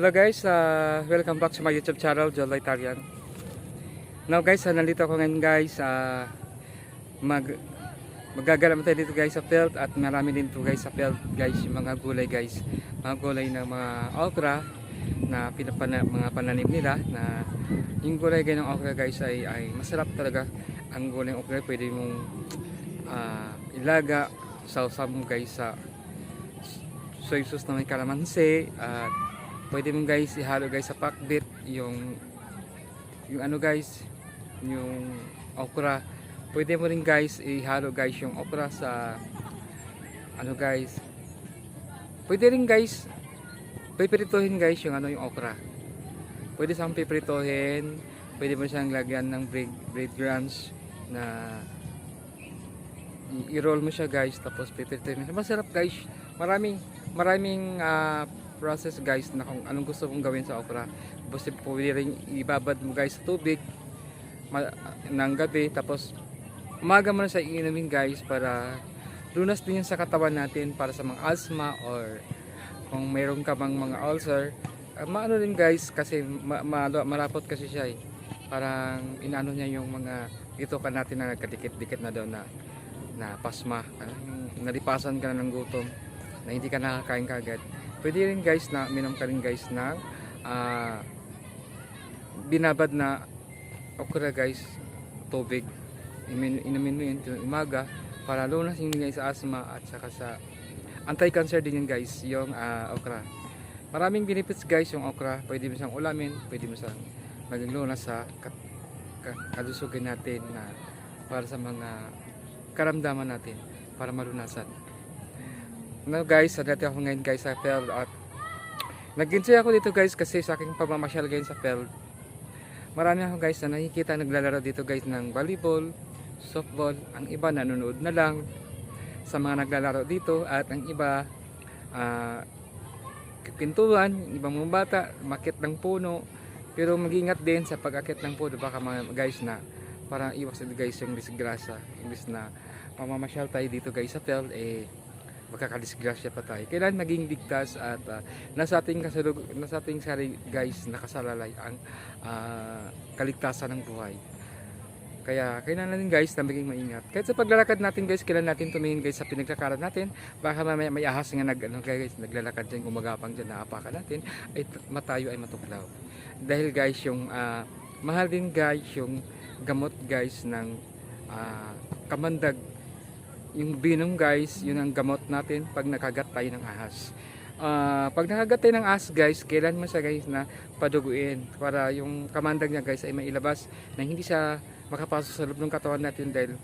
Hello guys, uh, welcome back to my YouTube channel, Jolo Italian. Now guys, uh, nandito ako ngayon guys, uh, mag magaganap tayo dito guys sa field at marami din to guys sa field guys, yung mga gulay guys. Mga gulay ng mga okra na pinapana, mga pananim nila na yung gulay guys ng okra guys ay, ay masarap talaga. Ang gulay ng okra pwede mong ah, ilaga, sausaw mo guys sa soy sauce na may kalamansi. At pwede mo guys ihalo guys sa pakbit yung yung ano guys yung okra. Pwede mo rin guys ihalo guys yung okra sa ano guys pwede rin guys pipirituhin guys yung ano yung okra. Pwede siyang pipirituhin pwede mo siyang lagyan ng bread, bread crumbs na i-roll mo siya guys tapos pipirituhin mo siya. Masarap guys. Maraming maraming ah, process guys na kung anong gusto mong gawin sa okra. Tapos pwede rin ibabad mo guys sa tubig ng gabi tapos umaga mo na siya iinumin guys para lunas din yan sa katawan natin para sa mga asthma or kung mayroon ka bang mga ulcer. Ah, maano din guys kasi ma- ma- malapot kasi siya eh. Parang inaano niya yung mga ito ka natin na nagkadikit-dikit na daw na na pasma. Ah, nalipasan ka na ng gutom na hindi ka nakakain kagad pwede rin guys na minom ka rin guys ng ah, binabad na okra guys tubig. Imin, inumin mo yun umaga para lunas yung guys sa asthma at saka sa anti-cancer din yun guys yung ah, okra. Maraming benefits guys yung okra. Pwede mo siyang ulamin pwede mo siyang maging lunas sa kalusugan natin na para sa mga karamdaman natin para malunasan Now guys, dati ako ngayon guys sa field at nag-enjoy ako dito guys kasi sa aking pamamasyal ngayon sa field. Marami ako guys na nakikita naglalaro dito guys ng volleyball, softball. Ang iba nanonood na lang sa mga naglalaro dito at ang iba ah pintuan, ibang mga bata, makit ng puno. Pero mag-ingat din sa pag-akit ng puno baka mga guys na para iwas din guys yung disgrasya. Imbis na mamamasyal tayo dito guys sa field eh magkakadisgrasya pa tayo. Kailan maging ligtas at ah, nasa ating kasalug nasa ating sarili guys nakasalalay ang ah, kaligtasan ng buhay. Kaya kailangan natin guys na maging maingat. Kahit sa paglalakad natin guys, kailangan natin tumingin guys sa pinagkakaroon natin. Baka mamaya may ahas nga nag, ano, guys, naglalakad dyan, gumagapang dyan, naapakan natin, ay matayo ay matuklaw. Dahil guys, yung ah, mahal din guys yung gamot guys ng ah, kamandag yung binom guys, yun ang gamot natin pag nakagat tayo ng ahas. Ah, pag nakagat tayo ng ahas guys, kailan mo siya guys na paduguin para yung kamandag niya guys ay mailabas na hindi siya makapasok sa loob ng katawan natin dahil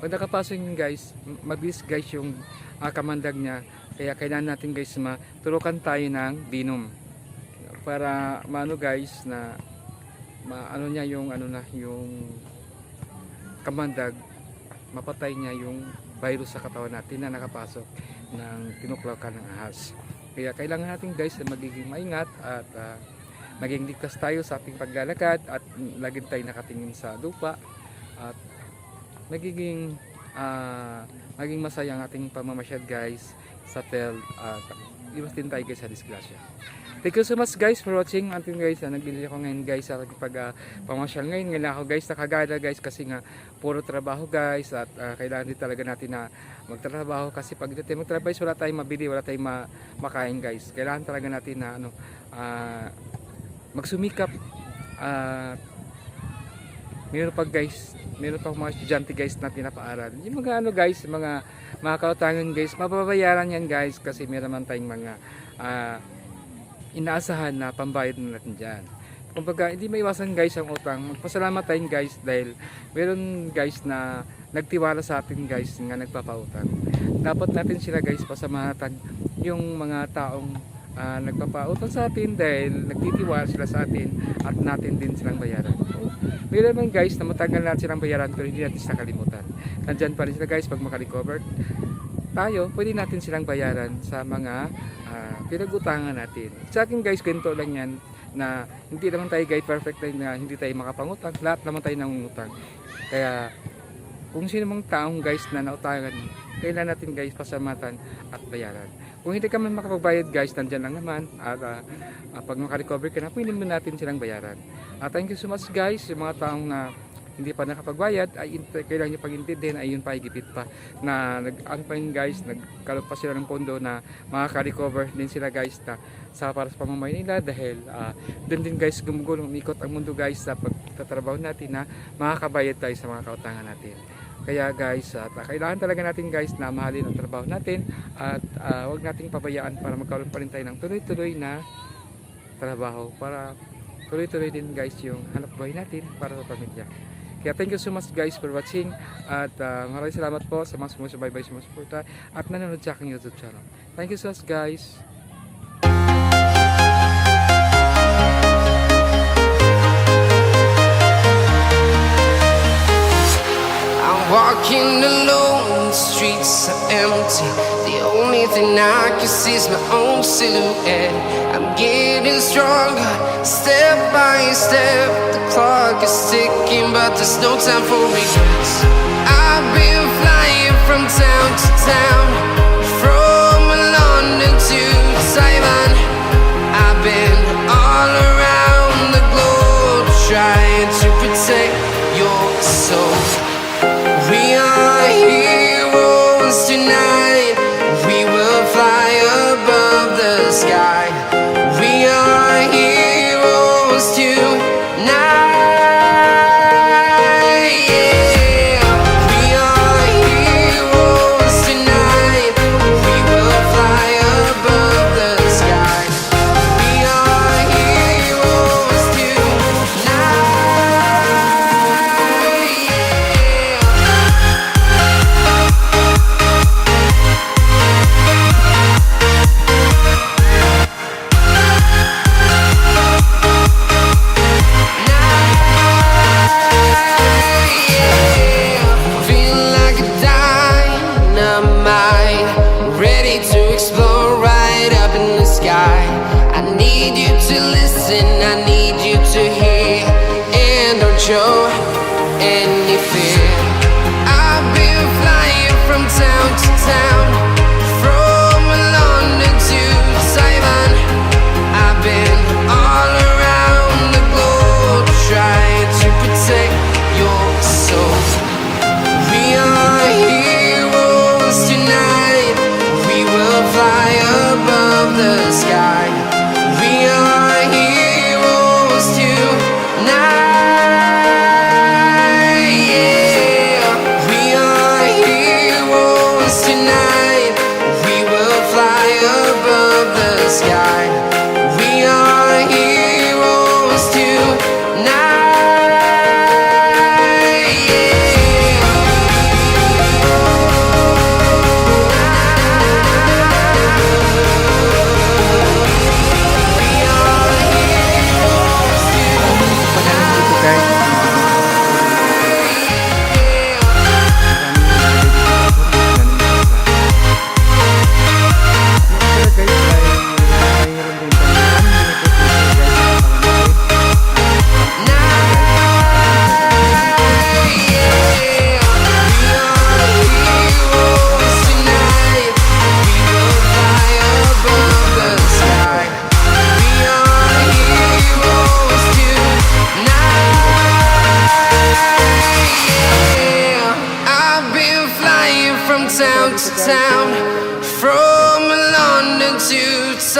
pag nakapasok yun guys, mabilis guys yung ah, kamandag niya. Kaya kailangan natin guys maturukan tayo ng binom para maano guys na maano niya yung ano na yung kamandag mapatay niya yung virus sa katawan natin na nakapasok ng tinuklaw ka ng ahas. Kaya kailangan natin guys na magiging maingat at ah, maging ligtas tayo sa ating paglalakad at lagi tayo nakatingin sa lupa at magiging ah, maging masaya ang ating pamamasyal guys sa field at iwas din tayo guys sa disgrasya. Thank you so much guys for watching ating guys. Uh, nagbili ako ngayon guys sa aking pag uh, pamasyal ngayon. Ngayon ako guys nakagada guys kasi nga puro trabaho guys at uh, kailangan din talaga natin na magtrabaho kasi pag hindi tayo magtrabaho wala tayong mabili, wala tayong ma makain guys. Kailangan talaga natin na ano ah, magsumikap at meron pa guys meron pa mga estudyante guys na pinapaaral yung mga ano guys mga mga kautangan guys mababayaran yan guys kasi meron man tayong mga ah, inaasahan na pambayad na natin dyan kumbaga hindi maiwasan guys ang utang magpasalamat tayo guys dahil meron guys na nagtiwala sa atin guys nga nagpapautang. Dapat natin sila guys pasalamatan yung mga taong ah, nagpapautang sa atin dahil nagtitiwala sila sa atin at natin din silang bayaran. May naman guys na matagal natin silang bayaran pero hindi natin sila kalimutan. Nandyan pa rin sila guys pag makarecover tayo, pwede natin silang bayaran sa mga pinag-utangan natin. Sa akin guys, kwento lang yan na hindi naman tayo guys perfect na hindi tayo makapangutang. Lahat naman tayo nangungutang. Kaya kung sino mang taong guys na nautangan, kailangan natin guys pasamatan at bayaran. Kung hindi ka man makapagbayad guys, nandyan lang naman. At ah, ah, pag makarecover ka na, pwede mo natin silang bayaran. Ah, thank you so much guys, yung mga taong na hindi pa nakapagbayad ay kailangan nyo pagintindihin ay yun pa higipit pa. Na nag ano pa yun guys nagkalot pa sila ng pondo na makaka-recover din sila guys na sa para sa pamamahay nila dahil ah, doon din guys gumugulong umikot ang mundo guys sa pagtatrabaho natin na makakabayad tayo sa mga kautangan natin. Kaya guys at ah, kailangan talaga natin guys na mahalin ang trabaho natin at ah, huwag nating pabayaan para magkaroon pa rin tayo ng tuloy-tuloy na trabaho para tuloy-tuloy din guys yung hanap buhay natin para sa pamilya kaya thank you so much guys for watching at uh, maraming salamat po sa mga sumusubaybay, sumusuporta at nanonood sa aking YouTube channel. Thank you so much guys. Walking alone, the streets are empty. The only thing I can see is my own silhouette. I'm getting stronger, step by step. The clock is ticking, but there's no time for regrets. I've been flying from town to town, from London to Taiwan.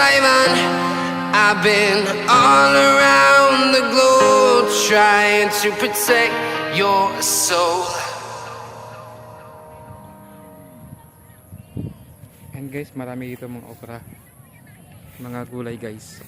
Taiwan. I've been all around the globe trying to protect your soul. And guys, marami dito mga okra. Mga gulay guys.